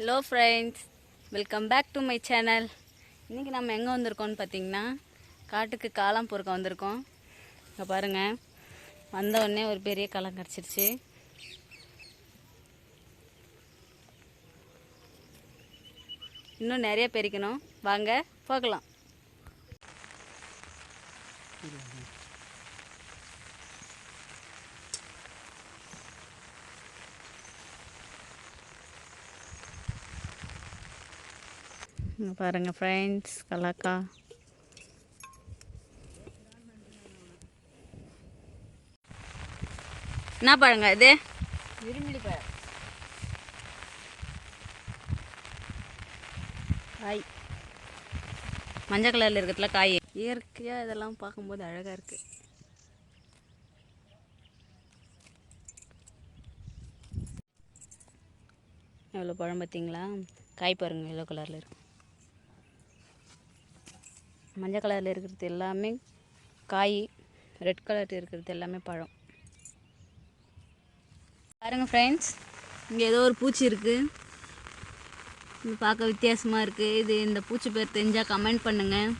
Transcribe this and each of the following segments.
Hello friends welcome back to my channel இன்றைக்கி நம்ம எங்கே வந்திருக்கோம்னு பார்த்தீங்கன்னா காட்டுக்கு காளான் பொறுக்க வந்திருக்கோம். இங்கே பாருங்கள் வந்தவுடனே ஒரு பெரிய காலம் கிடச்சிருச்சு. இன்னும் நிறைய பெரிக்கணும் வாங்க போகலாம். இங்கே பாருங்கள் ஃப்ரெண்ட்ஸ் கலாக்கா. என்ன பழங்க இது? விரும்பிடி பழம் காய். மஞ்சள் கலரில் இருக்கிறதுல காய். இயற்கையாக இதெல்லாம் பார்க்கும்போது அழகாக இருக்குது எவ்வளோ பழம் பார்த்தீங்களா? காய் பாருங்கள் எல்லோ கலரில் இருக்கு. மஞ்சள் கலரில் இருக்கிறது எல்லாமே காய் ரெட் கலரில் இருக்கிறது எல்லாமே பழம். பாருங்கள் ஃப்ரெண்ட்ஸ் இங்கே ஏதோ ஒரு பூச்சி இருக்குது இது பார்க்க வித்தியாசமாக இருக்குது இது இந்த பூச்சி பேர் தெரிஞ்சால் கமெண்ட் பண்ணுங்கள்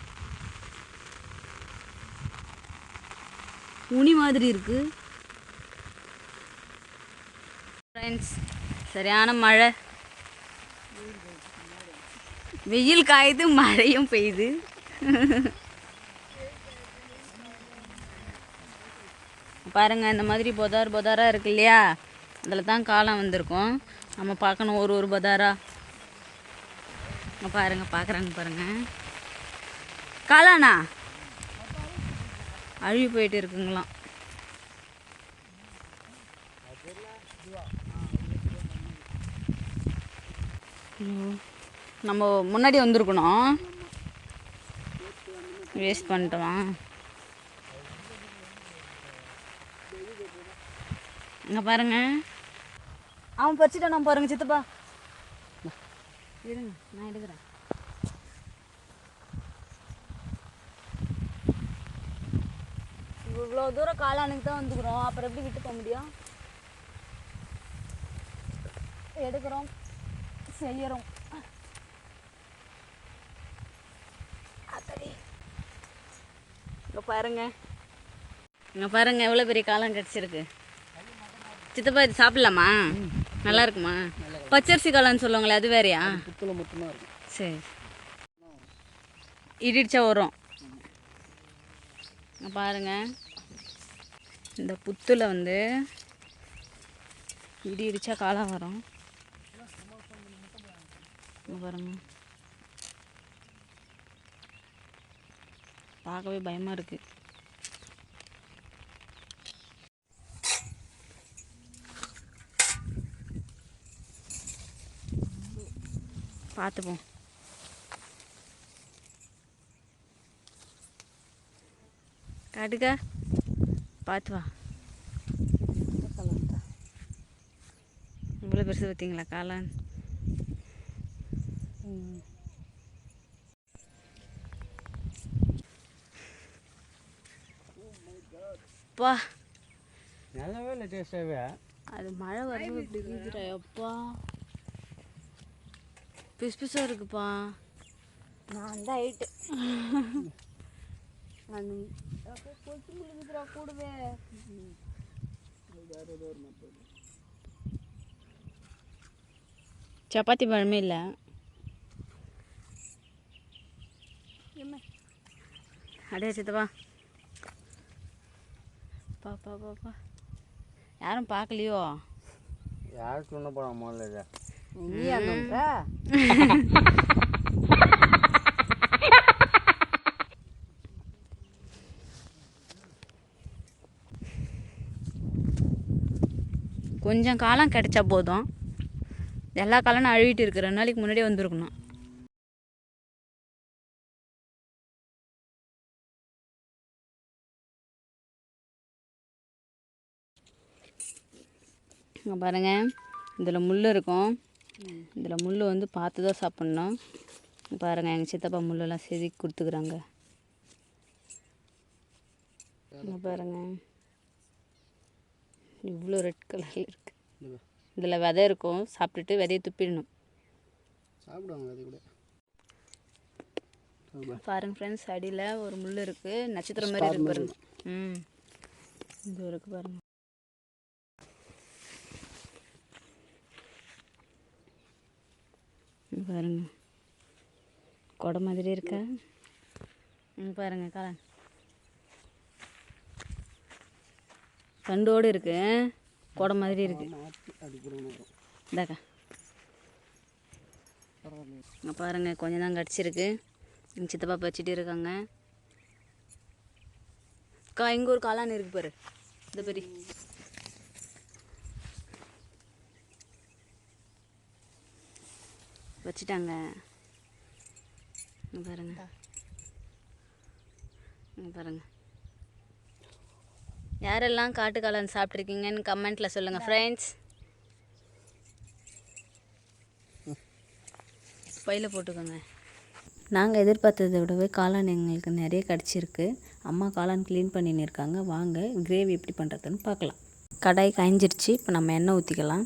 உனி மாதிரி இருக்குது ஃப்ரெண்ட்ஸ் சரியான மழை. வெயில் காயுது மழையும் பெய்யுது. பாருங்க இந்த மாதிரி பொதார் பொதாராக இருக்கு இல்லையா? அதில் தான் காலம் வந்திருக்கும். நம்ம பார்க்கணும் ஒரு ஒரு பொதாரா. பாருங்கள் பாருங்க பார்க்குறாங்க பாருங்கள் காளானா? அழுகி போயிட்டு இருக்குங்களாம். நம்ம முன்னாடி வந்திருக்கணும். வேஸ்ட் பண்ணிட்டோம் இங்கே பாருங்க. அவன் பறிச்சுட்டான் பாருங்க சித்தப்பா. இருங்க நான் எடுக்கிறேன். இவ்வளோ தூரம் காளானுக்கு தான் வந்துக்கிறோம். அப்புறம் எப்படி விட்டு போக முடியும்? எடுக்கிறோம். செய்யறோம். இங்கே பாருங்க. இங்கே பாருங்க எவ்வளோ பெரிய காலம் கிடச்சிருக்கு. சித்தப்பா இது சாப்பிட்லாமா? நல்லா இருக்குமா? பச்சரிசி காளான்னு சொல்லுவாங்களே அது வேறையா? சரி. இடிச்சா வரும். பாருங்கள் பாருங்க. இந்த புத்துல வந்து இடி இடிச்சா காளான் வரும். இங்க பார்க்கவே பயமாக இருக்குது பார்த்துப்போம். காட்டுக்கா பார்த்து வா. இவ்வளோ பெருசு பார்த்தீங்களா காளான்? அப்பா. நல்லாவே இல்லை டேஸ்டாகவே அது மழை வரணும் இப்படி இருக்குதுடா அப்பா. பிசு பிசாக இருக்குப்பா. நான் தான் ஹைட்டு நான் கொச்சு முழுங்குதுடா கூடவே. சப்பாத்தி பழமே இல்லை. அடே சித்தப்பா. பா பா பா பா. யாரும் பார்க்கலையோ? யார் சொன்ன படம் முதல்ல நீ அந்த கொஞ்சம் காலம் கிடைச்சா போதும். எல்லா காலமும் அழுவிட்டு இருக்கு ரெண்டு நாளைக்கு முன்னாடியே வந்திருக்கணும். இங்கே பாருங்க. இதில் முள் இருக்கும். இதில் முள் வந்து பார்த்து தான் சாப்பிட்ணும். பாருங்கள் எங்கள் சித்தப்பா முள்ளெல்லாம் செதுக்கி கொடுத்துக்குறாங்க. இங்கே பாருங்க. இவ்வளோ ரெட் கலரில் இருக்குது இதில் விதை இருக்கும். சாப்பிட்டுட்டு விதையை துப்பிடணும். பாருங்க ஃப்ரெண்ட்ஸ் அடியில் ஒரு முள் இருக்குது நட்சத்திரம் மாதிரி இருக்கு பாருங்க. ம். இது இருக்கு பாருங்க. பாருங்க. கொடை மாதிரி இருக்கா? இங்க பாருங்க காளான் தண்டோடு இருக்கு. கொடை மாதிரி இருக்கு. இந்தாக்கா. இங்கே பாருங்க கொஞ்சம் தான் கடிச்சிருக்கு. எங்கள் சித்தப்பா வச்சுட்டு இருக்காங்க. அக்கா இங்கே ஒரு காளான் இருக்கு பாரு. இந்த பெரிய வச்சுட்டாங்க. பாருங்க. பாருங்க. யாரெல்லாம் காட்டு காளான் சாப்பிட்ருக்கீங்கன்னு கமெண்ட்டில் சொல்லுங்கள் ஃப்ரெண்ட்ஸ் பையில் போட்டுக்கோங்க. நாங்கள் எதிர்பார்த்ததை விடவே காளான் எங்களுக்கு நிறைய கிடச்சிருக்கு. அம்மா காளான் க்ளீன் பண்ணின்னு இருக்காங்க. வாங்க கிரேவி எப்படி பண்ணுறதுன்னு பார்க்கலாம். கடாய் காய்ஞ்சிருச்சு. இப்போ நம்ம எண்ணெய் ஊற்றிக்கலாம்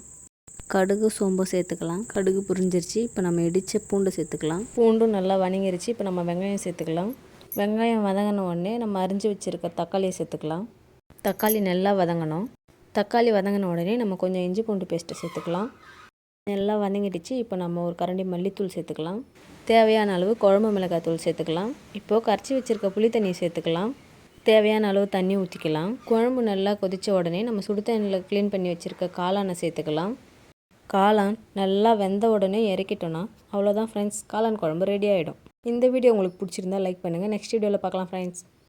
கடுகு சோம்பு சேர்த்துக்கலாம். கடுகு புரிஞ்சிருச்சு. இப்போ நம்ம இடித்த பூண்டு சேர்த்துக்கலாம். பூண்டும் நல்லா வணங்கிருச்சு. இப்போ நம்ம வெங்காயம் சேர்த்துக்கலாம். வெங்காயம் வதங்கின உடனே நம்ம அரிஞ்சு வச்சுருக்க தக்காளியை சேர்த்துக்கலாம். தக்காளி நல்லா வதங்கணும். தக்காளி வதங்கின உடனே நம்ம கொஞ்சம் இஞ்சி பூண்டு பேஸ்ட்டை சேர்த்துக்கலாம். நல்லா வதங்கிடுச்சு. இப்போ நம்ம ஒரு கரண்டி மல்லித்தூள் சேர்த்துக்கலாம். தேவையான அளவு குழம்பு மிளகாய் தூள் சேர்த்துக்கலாம். இப்போது கரைச்சி வச்சுருக்க புளி தண்ணியை சேர்த்துக்கலாம். தேவையான அளவு தண்ணி ஊற்றிக்கலாம் குழம்பு நல்லா கொதித்த உடனே நம்ம சுடு தண்ணியில் க்ளீன் பண்ணி வச்சுருக்க காளானை சேர்த்துக்கலாம். காளான் நல்லா வெந்த உடனே இறக்கிட்டோன்னா அவ்வளோதான் ஃப்ரெண்ட்ஸ் காளான் குழம்பு ரெடி ஆகிடும் இந்த வீடியோ உங்களுக்கு பிடிச்சிருந்தா லைக் பண்ணுங்கள் நெக்ஸ்ட் வீடியோவில் பார்க்கலாம் ஃப்ரெண்ட்ஸ்